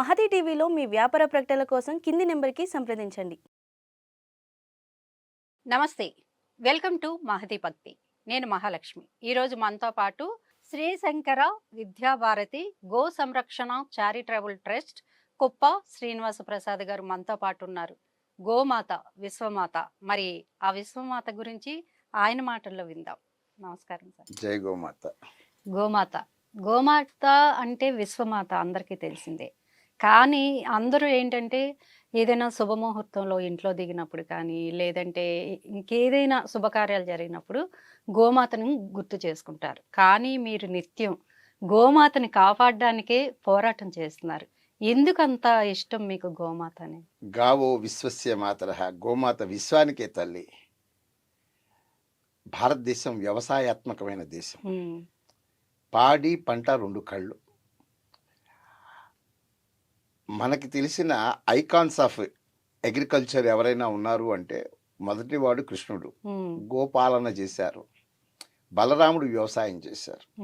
మహతి టీవీలో మీ వ్యాపార ప్రకటనల కోసం కింది నెంబర్కి సంప్రదించండి. నమస్తే. వెల్కమ్ టు మహతి భక్తి. నేను మహాలక్ష్మి. ఈరోజు మనతో పాటు శ్రీ శంకర విద్యాభారతి గో సంరక్షణ చారిటబుల్ ట్రస్ట్ కుప్ప శ్రీనివాస ప్రసాద్ గారు మనతో పాటు ఉన్నారు. గోమాత విశ్వమాత. మరి ఆ విశ్వమాత గురించి ఆయన మాటల్లో విందాం. నమస్కారం సార్. జై గోమాత. గోమాత. గోమాత అంటే విశ్వమాత అందరికీ తెలిసిందే. కానీ అందరూ ఏంటంటే ఏదైనా శుభముహూర్తంలో ఇంట్లో దిగినప్పుడు కానీ లేదంటే ఇంకేదైనా శుభకార్యాలు జరిగినప్పుడు గోమాతను గుర్తు చేసుకుంటారు. కానీ మీరు నిత్యం గోమాతని కాపాడడానికే పోరాటం చేస్తున్నారు. ఎందుకంత ఇష్టం మీకు గోమాత అని గావో విశ్వస్య మాతర. గోమాత విశ్వానికే తల్లి. భారతదేశం వ్యవసాయాత్మకమైన దేశం. పాడి పంట రెండు కళ్ళు. మనకి తెలిసిన ఐకాన్స్ ఆఫ్ అగ్రికల్చర్ ఎవరైనా ఉన్నారు అంటే మొదటివాడు కృష్ణుడు. గోపాలన చేశారు. బలరాముడు వ్యవసాయం చేశారు.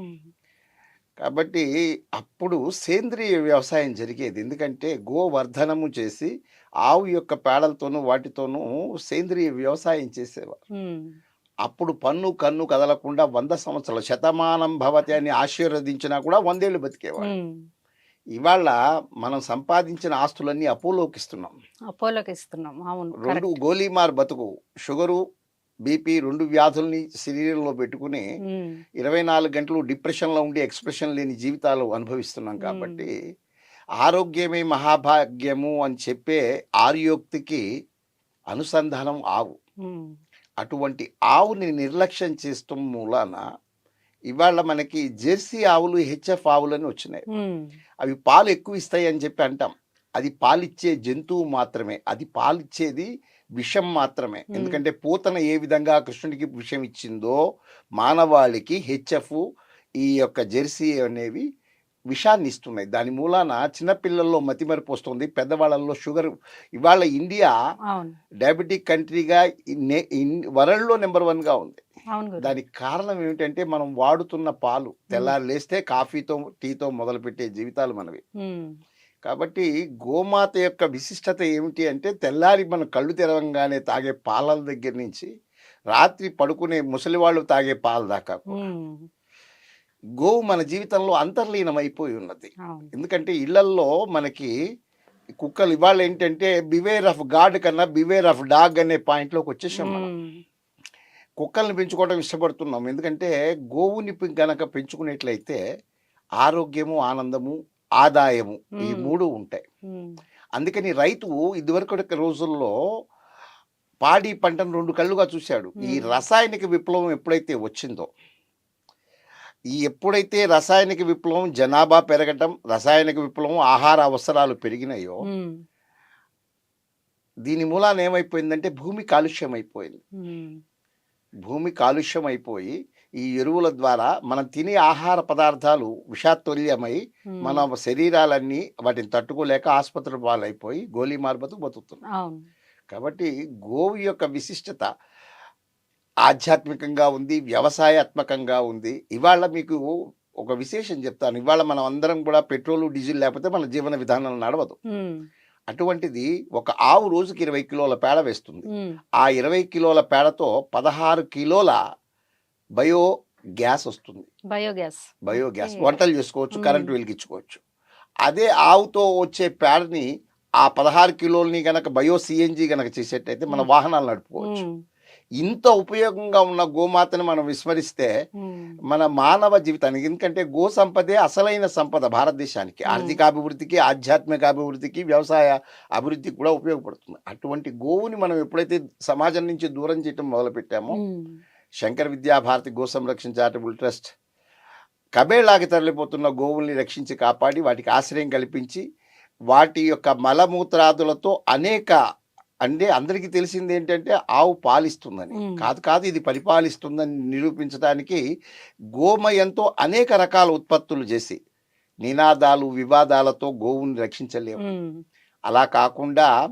కాబట్టి అప్పుడు సేంద్రియ వ్యవసాయం జరిగేది. ఎందుకంటే గోవర్ధనము చేసి ఆవు యొక్క పేడలతోనూ వాటితోనూ సేంద్రియ వ్యవసాయం చేసేవారు. అప్పుడు పన్ను కన్ను కదలకుండా వంద సంవత్సరాలు శతమానం భవతి అని ఆశీర్వదించినా కూడా వందేళ్ళు బతికేవాడు. ఉమ్. ఇవాళ మనం సంపాదించిన ఆస్తులన్నీ అపోలోకి ఇస్తున్నాం. అపోలోకి ఇస్తున్నాం. అవును రెండు. గోలీమార్ బతుకు షుగరు బీపీ రెండు వ్యాధుల్ని శరీరంలో పెట్టుకుని ఇరవై నాలుగు గంటలు డిప్రెషన్లో ఉండి ఎక్స్ప్రెషన్ లేని జీవితాలు అనుభవిస్తున్నాం కాబట్టి ఆరోగ్యమే మహాభాగ్యము అని చెప్పే ఆర్యోక్తికి అనుసంధానం ఆవు. అటువంటి ఆవుని నిర్లక్ష్యం చేస్తాం మూలాన ఇవాళ మనకి జెర్సీ ఆవులు హెచ్ఎఫ్ ఆవులు అని వచ్చినాయి అవి పాలు ఎక్కువ ఇస్తాయి అని చెప్పి అంటాం. అది పాలిచ్చే జంతువు మాత్రమే. అది పాలిచ్చేది విషం మాత్రమే. ఎందుకంటే పూతన ఏ విధంగా కృష్ణుడికి విషం ఇచ్చిందో మానవాళికి హెచ్ఎఫ్ ఈ యొక్క జెర్సీ అనేవి విషాన్ని ఇస్తున్నాయి. దాని మూలాన చిన్నపిల్లల్లో మతిమరుపు వస్తుంది. పెద్దవాళ్ళల్లో షుగర్. ఇవాళ ఇండియా డయాబెటిక్ కంట్రీగా వరల్డ్లో నెంబర్ వన్గా ఉంది. దానికి కారణం ఏమిటంటే మనం వాడుతున్న పాలు తెల్లారు లేస్తే కాఫీతో టీతో మొదలుపెట్టే జీవితాలు మనవి. కాబట్టి గోమాత యొక్క విశిష్టత ఏమిటి అంటే తెల్లారి మనం కళ్ళు తెరవంగానే తాగే పాలల దగ్గర నుంచి రాత్రి పడుకునే ముసలివాళ్ళు తాగే పాల దాకా గోవు మన జీవితంలో అంతర్లీనం అయిపోయి ఉన్నది ఎందుకంటే ఇళ్ళల్లో మనకి కుక్కలు ఇవాళ ఏంటంటే బివేర్ ఆఫ్ గాడ్ కన్నా బివేర్ ఆఫ్ డాగ్ అనే పాయింట్లోకి వచ్చేసాం మనం. కుక్కల్ని పెంచుకోవడం ఇష్టపడుతున్నాం. ఎందుకంటే గోవుని గనక పెంచుకునేట్లయితే ఆరోగ్యము ఆనందము ఆదాయము ఈ. మూడు ఉంటాయి. అందుకని రైతు ఇదివరకు రోజుల్లో పాడి పంటను రెండు కళ్ళుగా చూశాడు. ఈ. రసాయనిక విప్లవం ఎప్పుడైతే వచ్చిందో ఈ ఎప్పుడైతే రసాయనిక విప్లవం జనాభా పెరగటం రసాయనిక విప్లవం ఆహార అవసరాలు పెరిగినాయో దీని మూలాన ఏమైపోయిందంటే భూమి కాలుష్యం అయిపోయింది భూమి కాలుష్యం అయిపోయి ఈ ఎరువుల ద్వారా మనం తినే ఆహార పదార్థాలు విషాతుల్యమై మన శరీరాలన్నీ వాటిని తట్టుకోలేక ఆసుపత్రి పాలైపోయి గోలీ మార్బతు బతుకుతున్నాం. కాబట్టి గోవు యొక్క విశిష్టత ఆధ్యాత్మికంగా ఉంది వ్యవసాయాత్మకంగా ఉంది. ఇవాళ మీకు ఒక విశేషం చెప్తాను. ఇవాళ మనం అందరం కూడా పెట్రోల్ డీజిల్ లేకపోతే మన జీవన విధానం నడవదు. అటువంటిది ఒక ఆవు రోజుకి ఇరవై కిలోల పేడ వేస్తుంది. ఆ ఇరవై కిలోల పేడతో పదహారు కిలోల బయో గ్యాస్ వస్తుంది. Biogas biogas. వంటలు చేసుకోవచ్చు. కరెంటు వెలిగించుకోవచ్చు. అదే ఆవుతో వచ్చే పేడని ఆ పదహారు కిలోలని గనక బయో సిఎన్జి గనక చేసేటైతే మన. వాహనాలు నడుపుకోవచ్చు. ఇంత ఉపయోగంగా ఉన్న గోమాతని మనం విస్మరిస్తే మన మానవ జీవితానికి ఎందుకంటే గో సంపదే అసలైన సంపద భారతదేశానికి. ఆర్థిక అభివృద్ధికి ఆధ్యాత్మిక అభివృద్ధికి వ్యవసాయ అభివృద్ధికి కూడా ఉపయోగపడుతుంది. అటువంటి గోవుని మనం ఎప్పుడైతే సమాజం నుంచి దూరం చేయటం మొదలుపెట్టామో శంకర విద్యాభారతి గో సంరక్షణ చారిటబుల్ ట్రస్ట్ కబేళాకి తరలిపోతున్న గోవుల్ని రక్షించి కాపాడి వాటికి ఆశ్రయం కల్పించి వాటి యొక్క మలమూత్రాదులతో అనేక అంటే అందరికీ తెలిసింది ఏంటంటే ఆవు పాలిస్తుందని. కాదు కాదు ఇది పరిపాలిస్తుందని నిరూపించడానికి గోమయంతో అనేక రకాల ఉత్పత్తులు చేసి నినాదాలు వివాదాలతో గోవుని రక్షించలేము అలా కాకుండా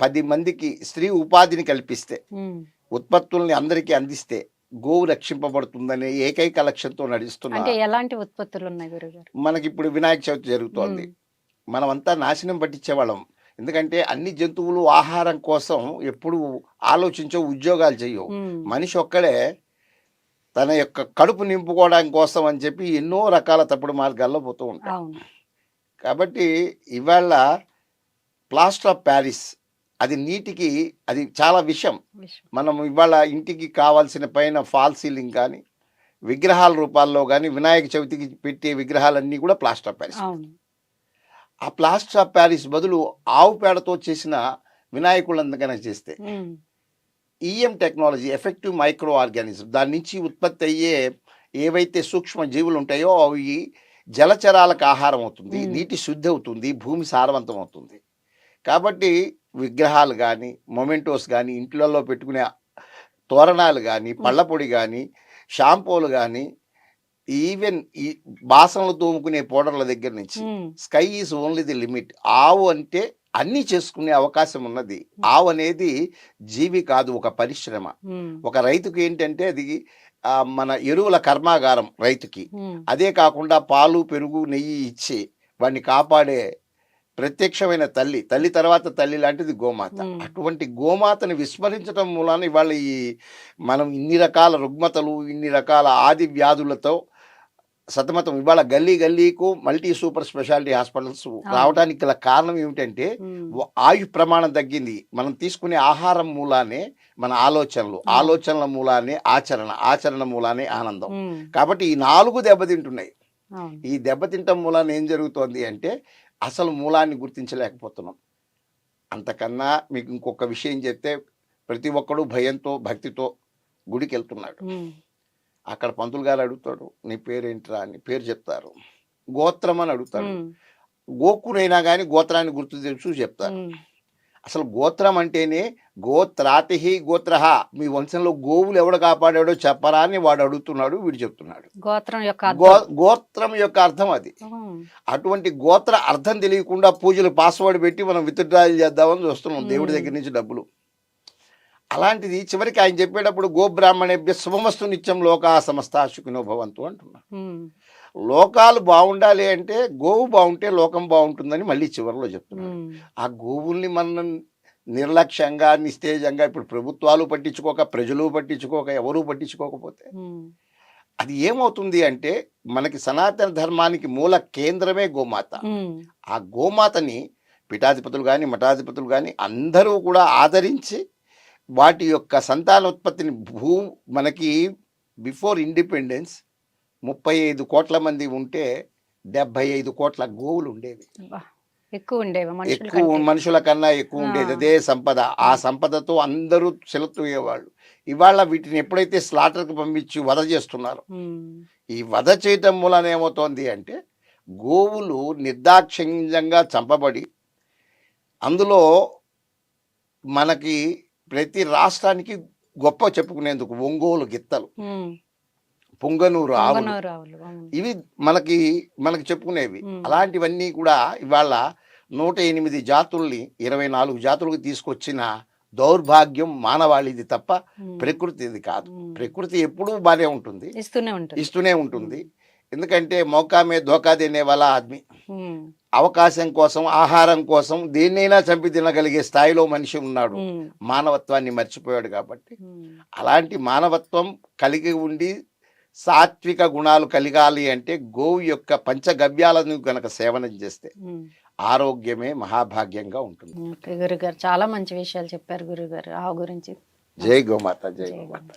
పది మందికి స్త్రీ ఉపాధిని కల్పిస్తే ఉత్పత్తుల్ని అందరికీ అందిస్తే గోవు రక్షింపబడుతుందనే ఏకైక లక్ష్యంతో నడుస్తున్నా ఎలాంటి ఉత్పత్తులు ఉన్నాయి మనకి ఇప్పుడు వినాయక చవితి జరుగుతోంది. మనమంతా నాశనం పట్టించేవాళ్ళం ఎందుకంటే అన్ని జంతువులు ఆహారం కోసం ఎప్పుడు ఆలోచించో ఉద్యోగాలు చేయవు మనిషి ఒక్కడే తన యొక్క కడుపు నింపుకోవడానికి కోసం అని చెప్పి ఎన్నో రకాల తప్పుడు మార్గాల్లో పోతూ ఉంటాం కాబట్టి ఇవాళ ప్లాస్టర్ ఆఫ్ ప్యారిస్ అది నీటికి అది చాలా విషయం. మనం ఇవాళ ఇంటికి కావాల్సిన పైన ఫాల్ సీలింగ్ కానీ విగ్రహాల రూపాల్లో కానీ వినాయక చవితికి పెట్టే విగ్రహాలన్నీ కూడా ప్లాస్టర్ ఆఫ్ ప్యారిస్. ఆ ప్లాస్టర్ ఆఫ్ ప్యారిస్ బదులు ఆవు పేడతో చేసిన వినాయకులను కనుక చేస్తే EM technology effective micro organism దాని నుంచి ఉత్పత్తి అయ్యే ఏవైతే సూక్ష్మ జీవులు ఉంటాయో అవి జలచరాలకు ఆహారం అవుతుంది. నీటి శుద్ధి అవుతుంది భూమి సారవంతం అవుతుంది. కాబట్టి విగ్రహాలు కానీ మొమెంటోస్ కానీ ఇంట్లలో పెట్టుకునే తోరణాలు కానీ పళ్ళపొడి కానీ షాంపూలు కానీ ఈవెన్ ఈ బాసనలు తోముకునే పౌడర్ల దగ్గర నుంచి sky is only the limit. ఆవు అంటే అన్నీ చేసుకునే అవకాశం ఉన్నది. ఆవు అనేది జీవి కాదు ఒక పరిశ్రమ. ఒక రైతుకి ఏంటంటే అది మన ఎరువుల కర్మాగారం రైతుకి. అదే కాకుండా పాలు పెరుగు నెయ్యి ఇచ్చి వాడిని కాపాడే ప్రత్యక్షమైన తల్లి తల్లి తర్వాత తల్లి లాంటిది గోమాత. అటువంటి గోమాతని విస్మరించడం మూలాన ఇవాళ ఈ మనం ఇన్ని రకాల రుగ్మతలు ఇన్ని రకాల ఆది వ్యాధులతో సతమతం. ఇవాళ గల్లీ గల్లీకు మల్టీ సూపర్ స్పెషాలిటీ హాస్పిటల్స్ రావడానికి గల కారణం ఏమిటంటే ఆయు ప్రమాణం తగ్గింది. మనం తీసుకునే ఆహారం మూలానే మన ఆలోచనలు. ఆలోచనల మూలానే ఆచరణ ఆచరణ మూలానే ఆనందం. కాబట్టి ఈ నాలుగు దెబ్బతింటున్నాయి. ఈ దెబ్బతింటం మూలాన ఏం జరుగుతోంది అంటే అసలు మూలాన్ని గుర్తించలేకపోతున్నాం. అంతకన్నా మీకు ఇంకొక విషయం చెప్తే ప్రతి ఒక్కడు భయంతో భక్తితో గుడికి వెళ్తున్నాడు అక్కడ పంతులు గారు అడుగుతాడు నీ పేరేంట్రా? అని పేరు చెప్తారు. గోత్రం అని అడుగుతాడు. గోకునైనా కానీ గోత్రాన్ని గుర్తు తెలుసు చెప్తారు. అసలు గోత్రం అంటేనే గోత్రాతి గోత్ర మీ వంశంలో గోవులు ఎవడు కాపాడాడో చెప్పరా అని వాడు అడుగుతున్నాడు వీడు చెప్తున్నాడు. గోత్రం యొక్క. గోత్రం యొక్క అర్థం అది. అటువంటి గోత్ర అర్థం తెలియకుండా పూజలు పాస్వర్డ్ పెట్టి మనం విత్డ్రాయల్ చేద్దామని చూస్తున్నాం దేవుడి. దగ్గర నుంచి డబ్బులు. అలాంటిది చివరికి ఆయన చెప్పేటప్పుడు గోబ్రాహ్మణేభ్య శుభమస్తు నిత్యం లోకా సమస్త సుఖినో భవంతు అంటున్నాడు. ఉమ్, లోకాలు బాగుండాలి అంటే గోవు బాగుంటే లోకం బాగుంటుందని మళ్ళీ చివరిలో చెప్తున్నాడు. ఉమ్, ఆ గోవుల్ని మనం నిర్లక్ష్యంగా నిస్తేజంగా ఇప్పుడు ప్రభుత్వాలు పట్టించుకోక ప్రజలు పట్టించుకోక ఎవరూ పట్టించుకోకపోతే అది ఏమవుతుంది అంటే మనకి సనాతన ధర్మానికి మూల కేంద్రమే గోమాత. ఆ గోమాతని పీఠాధిపతులు కానీ మఠాధిపతులు కానీ అందరూ కూడా ఆదరించి వాటి యొక్క సంతానోత్పత్తిని భూ మనకి బిఫోర్ ఇండిపెండెన్స్ ముప్పై ఐదు కోట్ల మంది ఉంటే డెబ్బై ఐదు కోట్ల గోవులు ఉండేవి ఎక్కువ ఉండేవి ఎక్కువ. మనుషుల కన్నా ఎక్కువ ఉండేది. అదే సంపద ఆ సంపదతో అందరూ చెలుతూయేవాళ్ళు ఇవాళ వీటిని ఎప్పుడైతే స్లాటర్కి పంపించి వధ చేస్తున్నారు ఈ వధ చేయటం మూలన ఏమవుతోంది అంటే గోవులు నిర్దాక్షిణ్యంగా చంపబడి అందులో మనకి ప్రతి రాష్ట్రానికి గొప్ప చెప్పుకునేందుకు ఒంగోలు గిత్తలు. పొంగనూరు ఆవులు. ఇవి మనకి మనకి చెప్పుకునేవి. అలాంటివన్నీ కూడా ఇవాళ నూట ఎనిమిది జాతుల్ని ఇరవై నాలుగు జాతులకు తీసుకొచ్చిన దౌర్భాగ్యం మానవాళిది తప్ప ప్రకృతిది కాదు. ప్రకృతి ఎప్పుడూ బాగానే ఉంటుంది. ఇస్తూనే ఉంటుంది. ఎందుకంటే మౌకామే ధోకా దేనే వాళ్ళ ఆద్మీ. అవకాశం కోసం ఆహారం కోసం దేన్నైనా చంపి తినగలిగే స్థాయిలో మనిషి ఉన్నాడు. మానవత్వాన్ని మర్చిపోయాడు కాబట్టి. అలాంటి మానవత్వం కలిగి ఉండి సాత్విక గుణాలు కలిగాలి అంటే గోవు యొక్క పంచగవ్యాలను గనక సేవనం చేస్తే. ఆరోగ్యమే మహాభాగ్యంగా ఉంటుంది. గురుగారు. చాలా మంచి విషయాలు చెప్పారు గురుగారు. ఆ గురించి జై గోమాత జై గోమాత.